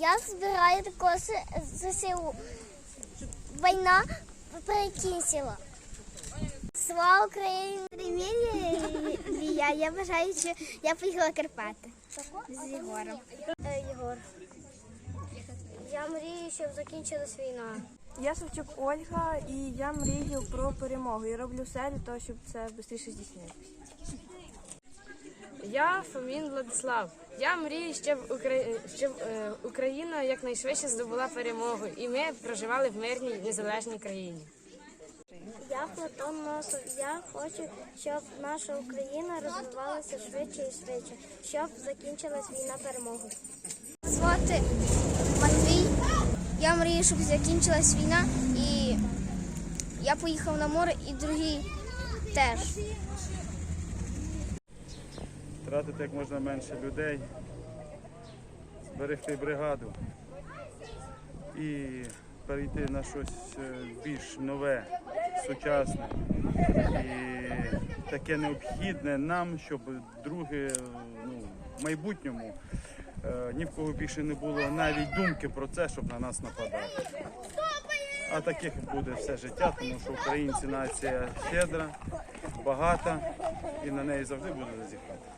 Я збираю коси ЗСУ. Війна перекінчила. Слава Україні! Привіт, Лія. Я бажаю, що я поїхала Карпати з Єгором. Єгор. Я мрію, щоб закінчилась війна. Я Савчук Ольга, і я мрію про перемогу. І роблю все для того, щоб це швидше здійснилося. Я Фомін Владислав. Я мрію, щоб, Укра... щоб е, Україна якнайшвидше здобула перемогу, і ми проживали в мирній незалежній країні. Я Платон Носов. Я хочу, щоб наша Україна розвивалася швидше і швидше, щоб закінчилась війна перемогою. Звати Матвій. Я мрію, щоб закінчилась війна, і я поїхав на море, і другі теж. Тратити як можна менше людей, зберегти бригаду і перейти на щось е, більш нове, сучасне і таке необхідне нам, щоб друге ну, в майбутньому е, ні в кого більше не було навіть думки про це, щоб на нас нападати. А таких буде все життя, тому що українці нація щедра, багата і на неї завжди буде зазіхати.